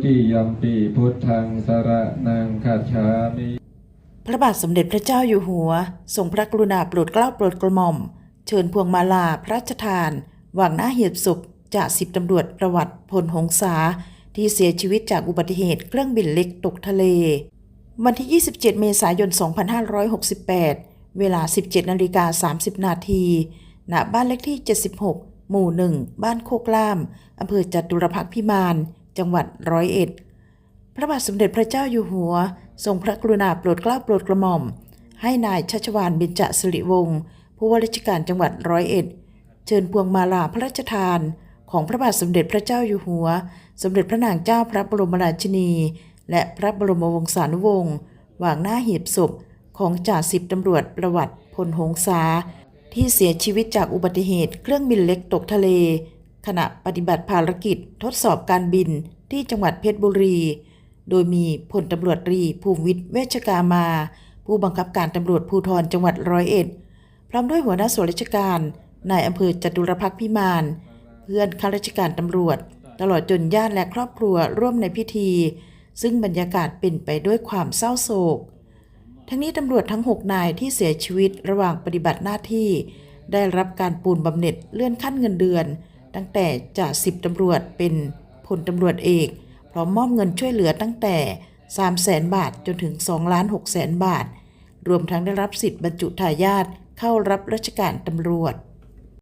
ติยมปีพุทธังสระนังคัจฉามิพระบาทสมเด็จพระเจ้าอยู่หัว ทรงพระกรุณาโปรดเกล้าโปรดกระหม่อม เชิญพวงมาลาพระราชทานวางหน้าเหียบศพจากสิบตำรวจประวัติพลหงษาที่เสียชีวิตจากอุบัติเหตุเครื่องบินเล็กตกทะเล วันที่ 27 เมษายน 2568 เวลา 17นาฬิกา30 นาทีณบ้านเลขที่ 76 หมู่ 1 บ้านโคกล่าม อำเภอจตุรพักพิมาน จังหวัดร้อยเอ็ด พระบาทสมเด็จพระเจ้าอยู่หัว ทรงพระกรุณาโปรดเกล้าโปรดกระหม่อม ให้นายชัชวานเบญจสิริวงศ์ผู้ว่าราชการจังหวัดร้อยเอ็ด เชิญพวงมาลาพระราชทาน ของพระบาทสมเด็จพระเจ้าอยู่หัว สมเด็จพระนางเจ้าพระบรมราชินี และพระบรมวงศานุวงศ์วางหน้าหีบศพของจ่าสิบตำรวจประวัติพลหงษาที่เสียชีวิตจากอุบัติเหตุเครื่องบินเล็กตกทะเล ขณะปฏิบัติภารกิจทดสอบการบินที่จังหวัดเพชรบุรี โดยมีพลตำรวจตรีภูมิวิทย์เวชกามา ผู้บังคับการตำรวจภูธรจังหวัดร้อยเอ็ด พร้อมด้วยหัวหน้าส่วนราชการนายอำเภอจตุรพักษ์พิมาน เพื่อนข้าราชการตำรวจ ตลอดจนญาติและครอบครัวร่วมในพิธี ซึ่งบรรยากาศเป็นไปด้วยความเศร้าโศก ทั้งนี้ตำรวจทั้ง 6 นายที่เสียชีวิตระหว่างปฏิบัติหน้าที่ ได้รับการปูนบำเหน็จเลื่อนขั้นเงินเดือน ตั้งแต่จากสิบตำรวจเป็นพลตำรวจเอก พร้อมมอบเงินช่วยเหลือตั้งแต่ 3 0 0แสนบาทจนถึง2ล้าน6แสนบาท รวมทั้งได้รับสิทธิ์บรรจุทายาทเข้ารับราชการตำรวจ